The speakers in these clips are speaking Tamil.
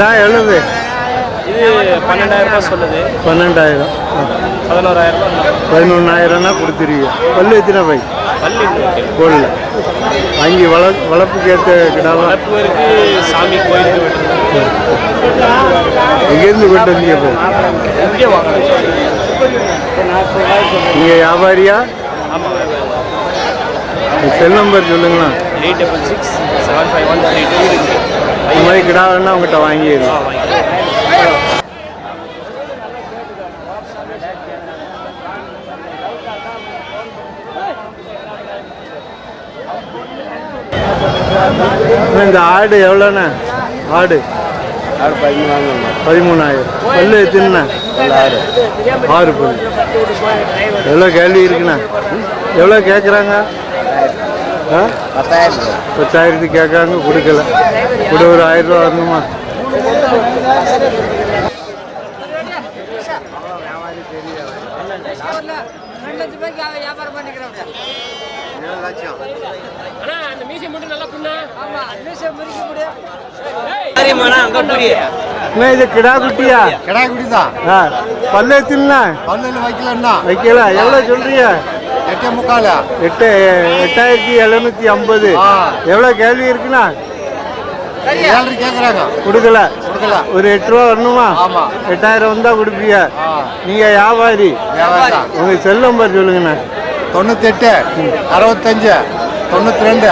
கிடா எழுது. இது பன்னெண்டாயிரம் ரூபாய் சொல்லுது. பன்னெண்டாயிரம். பதினோராயிரம் பதினொன்றாயிரம்னா கொடுத்துருவீங்க. பல்லு எத்தனை பை? இருக்கு. கோழில் வாங்கி வள வளர்ப்புக்கு ஏற்ற கிடாவா? வளர்ப்பு இருக்கு சாமி கோயிலுக்கு எங்கேருந்து கொண்டு வந்தீங்க இப்போ? இங்கே நீங்கள் வியாபாரியா? செல் நம்பர் சொல்லுங்களா eight double six seven five one three two இந்த மாதிரி கிடா வேணா உங்கள்கிட்ட வாங்கிடுங்க இந்த ஆடு எவ்வளோண்ணே? ஆடு? ஆடு பதிமூணாயிரம். பதிமூணாயிரம் பல்லு எத்தனை ஆறு பல்லு. எவ்வளோ கேள்வி இருக்குண்ணா? எவ்வளோ கேட்குறாங்க? ஆ? பத்தாயிரத்துக்கு. கேட்காங்க கொடுக்கல. கூட ஒரு ஆயிரம் ரூபா வரணுமா ரெண்டு லட்சம் ஆமா மீசை முறிக்க முடியும் இது கிடா குட்டியா கிடா குடி தான் பல்லு எத்தினா பல்லில் வைக்கலன்னா வைக்கல எவ்வளோ சொல்றீங்க எட்டே முக்கால் எட்டு எட்டாயிரத்தி எழுநூத்தி ஐம்பது ஆ. எவ்வளோ கேள்வி இருக்குண்ணா ஏழரை கேட்குறாங்க கொடுக்கல. கொடுக்கல. ஒரு எட்டு ரூபா வரணுமா? ஆமா. எட்டாயிரம் வந்தா கொடுப்பீங்க ஆ. நீங்க வியாபாரி. வியாபாரம் தான் உங்க செல் நம்பர் சொல்லுங்கண்ணா. தொண்ணூத்தெட்டு அறுபத்தஞ்சு தொண்ணூற்றி ரெண்டு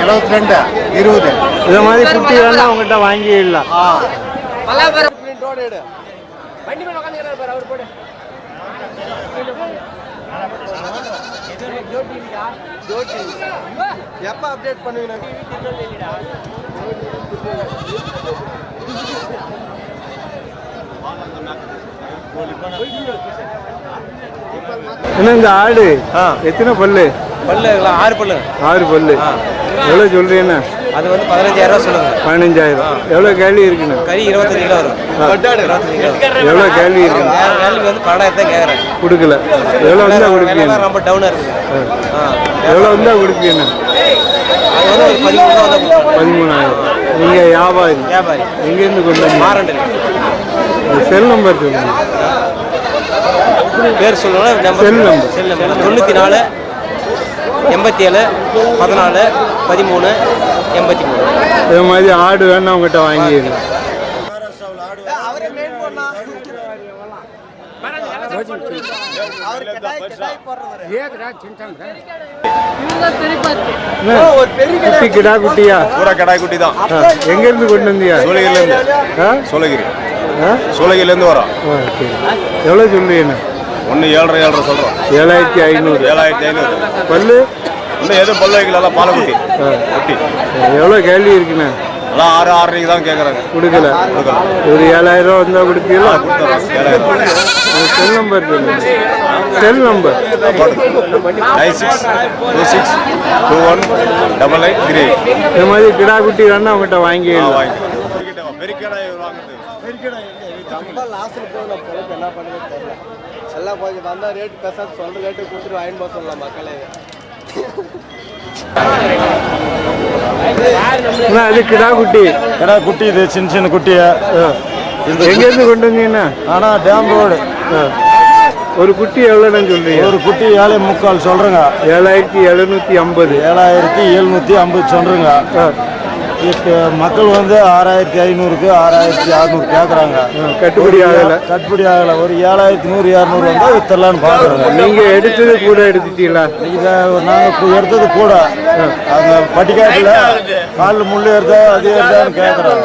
எழுபத்தி ரெண்டு இருபது. இதை மாதிரி குட்டி வேணா உங்ககிட்ட வாங்கிடலாம். எப்போ அப்டேட் பண்ணுவீங்க? என்ன இந்த ஆடு? எத்தனை பல்லு? பல்லு ஆறு பல்லு. ஆறு பல்லு. எவ்வளோ சொல்றீங்கண்ணா அது வந்து பதினஞ்சாயிரம் ரூபா சொல்லுங்க. பதினஞ்சாயிரம். எவ்வளோ கேள்வி இருக்குண்ணா? கறி இருபத்தஞ்சு கிலோ வரும். எவ்வளோ கேள்வி இருக்குண்ணா? கேள்வி வந்து பன்னெண்டாயிரம் தான் கேட்குறேன். கொடுக்கல. எவ்வளோ வந்தா கொடுப்பீங்க? ரொம்ப டவுனாக இருக்குது ஆ. எவ்வளோ வந்தா கொடுப்பீங்கண்ணா அது வந்து ஒரு பதிமூணு ரூபா தான் கொடுக்கும். பதிமூணாயிரம். நீங்கள் வியாபாரி. வியாபாரி. எங்கேருந்து கொண்டு வந்தீங்க? மாரண்டல். செல் நம்பர் சொல்லுங்க. பேர் சொல்லணும் செல் நம்பர். செல் நம்பர் தொண்ணூற்றி நாலு எண்பத்தி ஏழு பதினாலு பதிமூணு எண்பத்தி மூணு. இது மாதிரி ஆடு வேணா உங்ககிட்ட வாங்கிடுங்க. குட்டி கிடா குட்டியா? பூரா கடாய் குட்டி தான். ஆ, எங்கேருந்து கொண்டு வந்தீங்க சோழகிரிலேருந்து ஆ? சோழகிரி ஆ? சோழகிரிலேருந்து வரோம். ஆ, சரி. எவ்வளோ சொல்றீங்கண்ணா ஒன்று ஏழரை ஏழரை சொல்கிறோம் ஏழாயிரத்தி ஐநூறு. ஏழாயிரத்தி ஐநூறு. பல்லு? இன்னும் எதுவும் பல்லு வைக்கல எல்லாம் பாலக்குட்டி. குட்டி. எவ்வளோ கேள்வி இருக்குண்ணா? எல்லாம் ஆறு ஆறரைக்கு தான் கேட்குறாங்க கொடுக்கல. கொடுக்கல. ஒரு ஏழாயிரம் ரூபா வந்தால் கொடுப்பீங்களா ஏழாயிரம். Cell number cell number nine six two six two one double eight three. இது மாதிரி கிடா குட்டி வேணா வாங்கிடலாம் வாங்கி பெரிய கடாய் வாங்குறது. லாஸ்ட்டில் போய் நான் பொறுப்பு என்ன பண்ணுறது தெரியல. எல்லாம் கொஞ்சம் வந்தால் ரேட் பேசாத சொல்கிற ரேட்டு கொடுத்துட்டு வாங்கிட்டு போக சொல்லலாம் மக்களே. அண்ணா, இது கிடா குட்டி. கடா குட்டி இது சின்ன சின்ன குட்டிய. எங்கேருந்து கொண்டு வந்தீங்கண்ணா ஆனால் டேம் ரோடு. ஒரு குட்டி எவ்வளோன்னு சொல்றீங்க? ஒரு குட்டி ஏழை முக்கால் சொல்கிறேங்க ஏழாயிரத்தி எழுநூத்தி ஐம்பது. ஏழாயிரத்தி எழுநூற்றி ஐம்பது சொல்கிறேங்க மக்கள் வந்து ஆறாயிரத்தி ஐநூறுக்கு ஆறாயிரத்தி அறநூறு கேட்குறாங்க கட்டுப்படி ஆகல. கட்டுப்படி ஆகலை. ஒரு ஏழாயிரத்தி நூறு இரநூறு வந்தால் வித்தரலான்னு பார்க்குறோங்க நீங்க எடுத்தது கூட எடுத்துட்டீங்களா? இதை நாங்கள் எடுத்தது கூட. அந்த பட்டிக்காட்டில் காலில் முள் எடுத்தா அது எடுத்தான்னு கேட்குறாங்க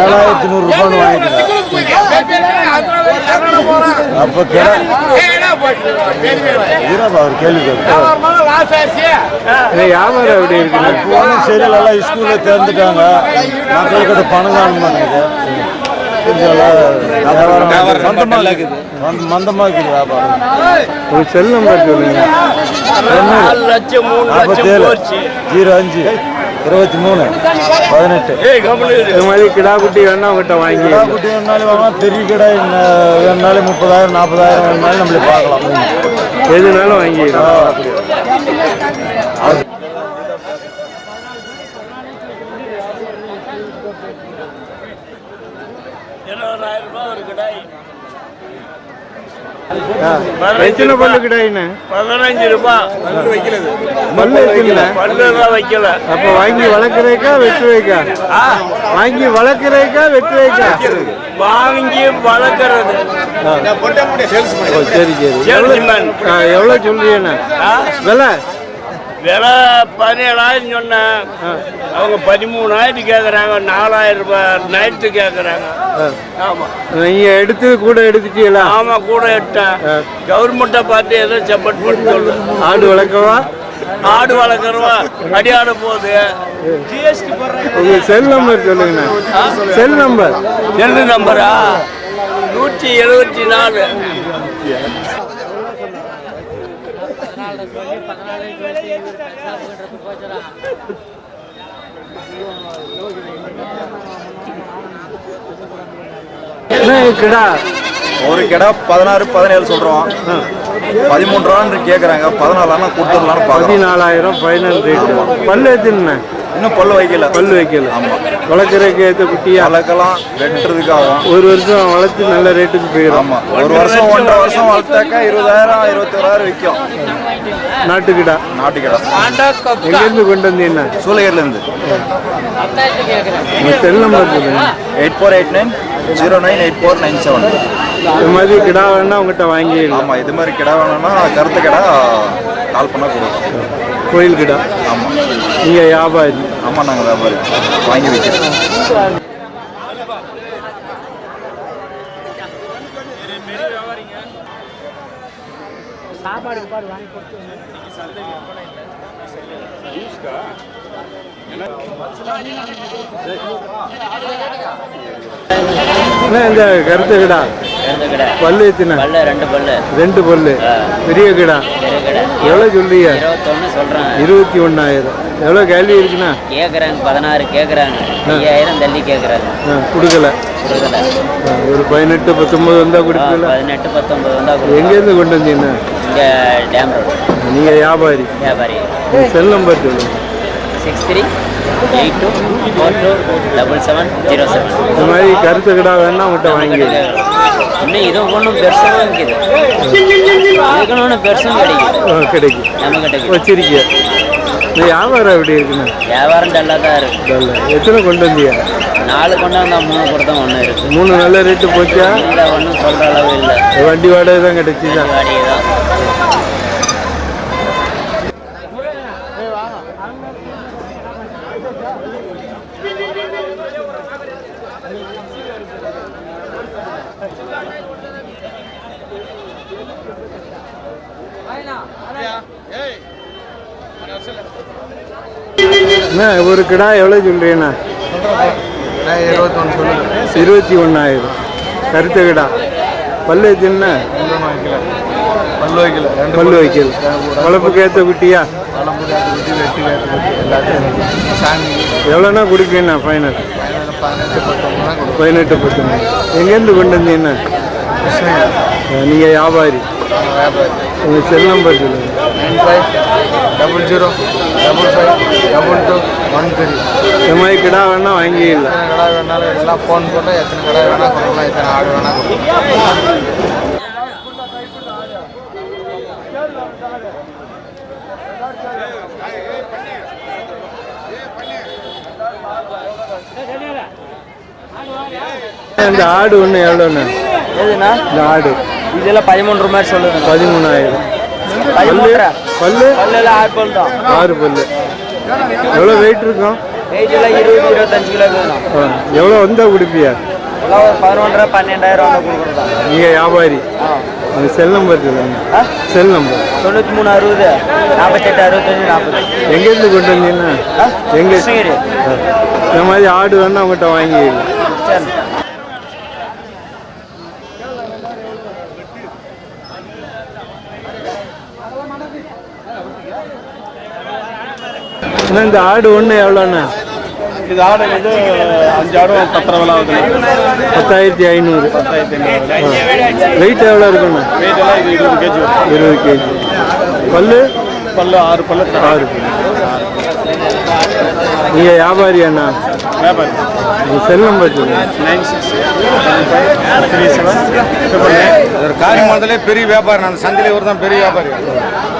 ஏழாயிரத்தி நூறுரூபான்னு வாங்கிக்கிறேன் அப்போ அவர் கேள்வி வியாபாரம் எப்படி இருக்குண்ணா போனும் சரி எல்லாம் ஸ்கூலில் திறந்துட்டாங்க மக்களுக்கு அது பணம் காண மாட்டேங்குது. கொஞ்சம் எல்லாம் வியாபாரம் மந்தமாக இருக்குது. வியாபாரம். ஒரு செல் நம்பர் சொல்லுங்க. நாற்பத்தேழு ஜீரோ அஞ்சு. இருபத்தி மூணு பதினெட்டு. இது மாதிரி கிடா குட்டி வேணா உங்ககிட்ட கடா வாங்கிடலாம் குட்டி வேணாலும் வாங்கலாம். பெரிய கடை வேணாலும் முப்பதாயிரம் நாற்பதாயிரம் வேணாலும் நம்மளே பார்க்கலாம். எதுனாலும் வாங்கிடலாம் எத்தனை பல்லு கிடாயின்னு பதினஞ்சு ரூபாய் பல்லு வைக்கிறது பல்லு வைக்கல. பல்லு எல்லாம் வைக்கல. அப்ப வாங்கி வளர்க்குறேக்கா வெட்டு வைக்கா வாங்கி வளர்க்குறேக்கா வெட்டு வைக்கா வாங்கி வளர்க்கறது. சரி சரி. எவ்வளோ சேல்ஸ்மேன். ஆ, எவ்வளோ சொல்றீங்கண்ணா விலை? விலை பதினேழாயிரம் சொன்னேன். அவங்க பதிமூணாயிரம் கேட்குறாங்க நாலாயிரம் ரூபாய் நைட்டு கேட்குறாங்க ஆமா. நீங்க எடுத்து கூட எடுத்துட்டீங்களா? ஆமா கூட எடுத்தேன். கவர்மெண்ட்டை பார்த்து ஏதோ சப்போர்ட் பண்ணி சொல்லு. ஆடு வளர்க்கவா ஆடு வளர்க்குறவா? அடியாட போகுது. உங்க செல் நம்பர் சொல்லுங்கண்ணா. செல் நம்பர் செல்லு நம்பரா நூற்றி எழுபத்தி நாலு. கிடா? ஒரு கிடா பதினாறு பதினேழு சொல்றோம். பதிமூன்று ரூபான்னு கேட்குறாங்க பதினாலானா கொடுத்துடலான்னு பதினாலாயிரம் ஃபைனல் ரேட்டு பல்லு எத்தனை? இன்னும் பல்லு வைக்கல. பல்லு வைக்கல. ஆமா. வளர்க்குறதுக்கு ஏற்ற குட்டியா? வளர்க்கலாம் வெட்டுறதுக்கு ஆகும் ஒரு வருஷம் வளர்த்து நல்ல ரேட்டுக்கு போயிடும் ஆமா. ஒரு வருஷம் ஒன்றரை வருஷம் வளர்த்தாக்கா இருபதாயிரம் இருபத்தோராயிரம் விற்கும். நாட்டு கிடா நாட்டு கிடா எங்கேருந்து கொண்டு வந்தீங்கன்னா சூளையர்லேருந்து. உங்க cell number eight four eight nine zero nine eight four nine seven. இந்த மாதிரி கிடா வேணா உங்ககிட்ட வாங்கிடலாம். ஆமாம் இது மாதிரி கிடா வேணும்னா கருத்து கிடா கால் பண்ணால் கொடுக்கும் கோயில் கிடா. ஆமாம் நீங்க வியாபாரி. ஆமாம் நாங்கள் வியாபாரி. வாங்கி வைக்கிறோம். என்ன இந்த கருத்து கிடா. பல்லு எத்தனை? பல்லு ரெண்டு பல்லு. ரெண்டு பல்லு. பெரிய கிடா. எவ்வளோ சொல்றாங்க? இருபத்தி ஒன்றாயிரம் எவ்வளோ கேள்வி இருக்குண்ணா? கேக்குறாங்க பதினாறு கேக்குறாங்க ஐயாயிரம் தள்ளி கேக்குறாங்க ஆ, கொடுக்கல. கொடுக்கல. ஒரு பதினெட்டு பத்தொன்பது வந்தால் கொடுக்கல பதினெட்டு பத்தொன்பது வந்தா கொடுக்கலாம். எங்கேருந்து கொண்டு வந்தீங்கன்னா இங்க டேம் ரோடு. நீங்கள் வியாபாரி. வியாபாரி. செல் நம்பர் சொல்லுங்க. Six three eight two four two double seven zero seven. இந்த மாதிரி கருத்து கிடா வேணா உங்கள்கிட்ட வாங்கிக்கலாம் இன்னும் இதுவும் ஒன்றும் பெருசாக இருக்குது இதுக்குன்னு ஒன்றும் பெருசும் கிடைக்குது ஆ, கிடைக்கும் நம்ம கிடைக்குது வச்சிருக்கிய? இந்த வியாபாரம் எப்படி இருக்குண்ணா வியாபாரம் டல்லாக தான் இருக்கு. நல்ல எத்தனை கொண்டு வந்தீங்க? நாலு கொண்டு வந்தா மூணு கொடுத்தா ஒன்று இருக்கு. மூணு நல்ல ரேட்டு போச்சா? இல்லை ஒன்றும் சொல்கிற அளவு இல்லை. வண்டி வாடகை தான் கிடைச்சிதா? வாடகை தான். அண்ணா ஒரு கிடா எவ்வளோ சொல்லுங்கள் இருபத்தி ஒன்றாயிரம் கருத்து கிடா. பல்லு எத்தனை பல்லு வைக்கல. ரெண்டு பல்லு வைக்கல. வளர்ப்புக்கு ஏற்ற குட்டியா? எவ்வளோண்ணா கொடுப்பீங்கண்ணா ஃபைனல்? பதினெட்டு பத்தொம்பது எங்கேருந்து கொண்டு வந்தீங்கண்ணா? நீங்கள் வியாபாரி. உங்கள் செல் நம்பர் சொல்லுங்கள் zero double five double two one three இந்த மாதிரி கிடா வேணா வாங்கிடலாம். எத்தனை கடை வேணாலும் எல்லாம் ஃபோன் போட்டால் எத்தனை கடை வேணால் கொடுக்கலாம் எத்தனை ஆடு வேணால் இந்த ஆடு ஒன்று எவ்வளோண்ணா எதுனா? இந்த ஆடு. இதெல்லாம் பதிமூன்று ரூபாய் சொல்லுங்க. பதிமூணாயிரம். பதிமூன்றா? பல்லு? பல்லெல்லாம் ஆறு பல் தான். ஆறு பல்லு. எவ்வளோ வெயிட் இருக்கும் வெயிட்டெல்லாம் இருபது இருபத்தஞ்சு கிலோ வேணும் எவ்வளோ வந்தால் கொடுப்பியா? எல்லாம் ஒரு பதினொன்றரை பன்னெண்டாயிரம் வந்து கொடுக்குறதா நீங்கள் வியாபாரி. உங்கள் செல் நம்பர் சொல்லுங்கள் செல் நம்பர் தொண்ணூற்றி மூணு அறுபது. நாற்பத்தெட்டு அறுபத்தஞ்சு நாற்பது. எங்கேருந்து கொண்டு வந்தீங்கன்னா? எங்கே இந்த மாதிரி ஆடு வேணா உங்கள்கிட்ட வாங்கிடலாம் சரி. அண்ணா இந்த ஆடு ஒன்று எவ்வளோண்ணா? இது ஆடு வந்து அஞ்சு ஆடும் பத்தரை விலை ஆகுது பத்தாயிரத்தி ஐநூறு. வெயிட் எவ்வளோ இருக்குண்ணா? வெயிட் எல்லாம் இது இருபது கேஜி இருபது கேஜி பல்லு? பல்லு ஆறு பல்லு. ஆறு நீங்கள் வியாபாரி அண்ணா வியாபாரி cell number nine six three seven ஒரு பெரிய வியாபாரி. நான் சந்தையில் இவர் தான் பெரிய வியாபாரி.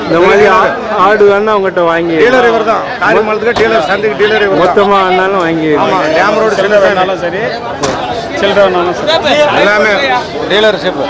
இந்த மாதிரி ஆ- ஆடு வேணா உங்கள்கிட்ட வாங்கி டீலர் இவர் தான். காரியமானதுக்கு டீலர் சந்தைக்கு டீலர் இவர் மொத்தமாக வேணாலும் வாங்கி ஆமாம் டேம் ரோடு சில்லறைனாலும் சரி. சில்லறைனாலும் சரி. எல்லாமே டீலர்ஷிப்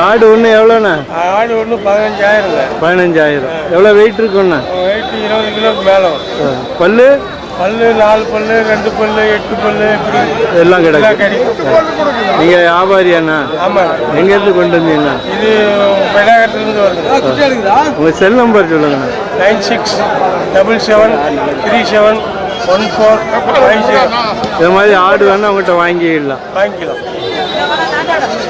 ஆடு ஒன்று எவ்வளோண்ணா? ஆடு ஒன்று பதினஞ்சாயிரங்க. பதினஞ்சாயிரம். எவ்வளோ வெயிட் இருக்குண்ணா வெயிட் இருபது கிலோக்கு மேலே பல்லு? பல்லு நாலு பல்லு ரெண்டு பல்லு எட்டு பல்லு இப்படி எல்லாம் கிடைக்கும் கிடைக்கும். நீங்கள் வியாபாரி அண்ணா? ஆமாம் எங்கேருந்து கொண்டு வந்தீங்கண்ணா? இது பெண்ணாகரத்துலேருந்து வருது உங்கள் செல் நம்பர் சொல்லுங்கண்ணா. Nine six double seven three seven one four five zero. இது மாதிரி ஆடு வேணா உங்கள்கிட்ட வாங்கிடலாம். வாங்கிக்கலாம்